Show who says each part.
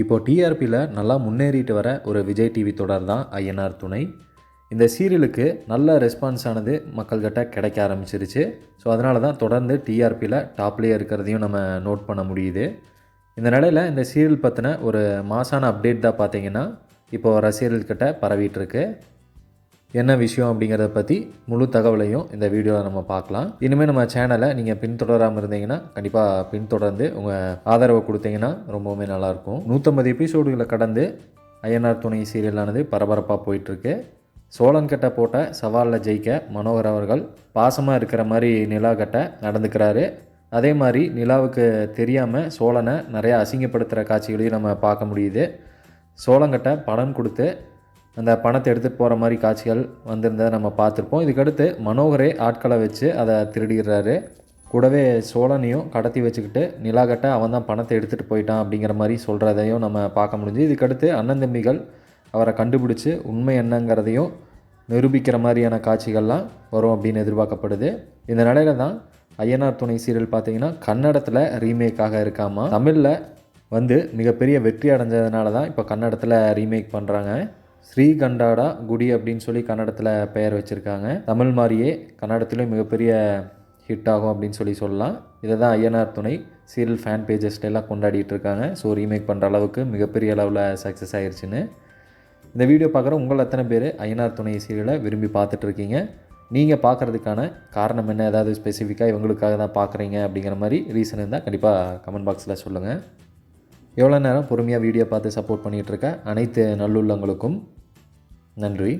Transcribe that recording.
Speaker 1: இப்போது டிஆர்பியில் நல்லா முன்னேறிட்டு வர ஒரு விஜய் டிவி தொடர் தான் ஐஎன்ஆர் துணை. இந்த சீரியலுக்கு நல்ல ரெஸ்பான்ஸ் ஆனது மக்கள்கிட்ட கிடைக்க ஆரம்பிச்சிருச்சு. ஸோ அதனால தான் தொடர்ந்து டிஆர்பியில் டாப்லேயே இருக்கிறதையும் நம்ம நோட் பண்ண முடியுது. இந்த நிலையில் இந்த சீரியல் பற்றின ஒரு மாசான அப்டேட் தான் பார்த்தீங்கன்னா இப்போது ரசிகர்கள்கிட்ட பரவிட்டுருக்கு என்ன விஷயம் அப்படிங்கிறத பற்றி முழு தகவலையும் இந்த வீடியோவில் நம்ம பார்க்கலாம். இனிமேல் நம்ம சேனலை நீங்கள் பின்தொடராமல் இருந்தீங்கன்னா கண்டிப்பாக பின்தொடர்ந்து உங்கள் ஆதரவை கொடுத்தீங்கன்னா ரொம்பவுமே நல்லாயிருக்கும். நூற்றம்பது எபிசோடுகளை கடந்து ஐஎன்ஆர் துணை சீரியலானது பரபரப்பாக போயிட்டுருக்கு. சோழன் கட்ட போட்ட சவாலில் ஜெயிக்க மனோகர் அவர்கள் பாசமாக இருக்கிற மாதிரி நிலா கட்ட நடந்துக்கிறாரு. அதே மாதிரி நிலாவுக்கு தெரியாமல் சோழனை நிறையா அசிங்கப்படுத்துகிற காட்சிகளையும் நம்ம பார்க்க முடியுது. சோளங்கட்டை பணம் கொடுத்து அந்த பணத்தை எடுத்துகிட்டு போகிற மாதிரி காட்சிகள் வந்திருந்ததை நம்ம பார்த்துருப்போம். இதுக்கடுத்து மனோகரே ஆட்களை வச்சு அதை திருடிடுறாரு. கூடவே சோழனையும் கடத்தி வச்சுக்கிட்டு நிலாகட்ட அவன் தான் பணத்தை எடுத்துகிட்டு போயிட்டான் அப்படிங்கிற மாதிரி சொல்கிறதையும் நம்ம பார்க்க முடிஞ்சு இதுக்கடுத்து அண்ணன் தம்பிகள் அவரை கண்டுபிடிச்சி உண்மை என்னங்கிறதையும் நிரூபிக்கிற மாதிரியான காட்சிகள்லாம் வரும் அப்படின்னு எதிர்பார்க்கப்படுது. இந்த நிலையில தான் ஐயனார் துணை சீரியல் பார்த்தீங்கன்னா கன்னடத்தில் ரீமேக்காக இருக்காமல் தமிழில் வந்து மிகப்பெரிய வெற்றி அடைஞ்சதுனால தான் இப்போ கன்னடத்தில் ரீமேக் பண்ணுறாங்க ஸ்ரீகண்டாடா குடி அப்படின்னு சொல்லி கன்னடத்தில் பெயர் வச்சுருக்காங்க. தமிழ் மாதிரியே கன்னடத்துலேயும் மிகப்பெரிய ஹிட் ஆகும் அப்படின்னு சொல்லி சொல்லலாம். இதை தான் ஐயனார் துணை சீரியல் ஃபேன் பேஜஸ்ல எல்லாம் கொண்டாடிட்டு இருக்காங்க. ஸோ ரீமேக் பண்ணுற அளவுக்கு மிகப்பெரிய அளவில் சக்ஸஸ் ஆயிருச்சுன்னு. இந்த வீடியோ பார்க்குற உங்கள் எத்தனை பேர் ஐயனார் துணை சீரியலை விரும்பி பார்த்துட்ருக்கீங்க நீங்கள் பார்க்குறதுக்கான காரணம் என்ன? ஏதாவது ஸ்பெசிஃபிக்காக இவங்களுக்காக தான் பார்க்குறீங்க அப்படிங்கிற மாதிரி ரீசன் இருந்தால் கண்டிப்பாக கமெண்ட் பாக்ஸில் சொல்லுங்கள் எவ்வளோ நேரம் பொறுமையாக வீடியோ பார்த்து சப்போர்ட் பண்ணிகிட்ருக்க அனைத்து நல்லுள்ளங்களுக்கும் நன்றி.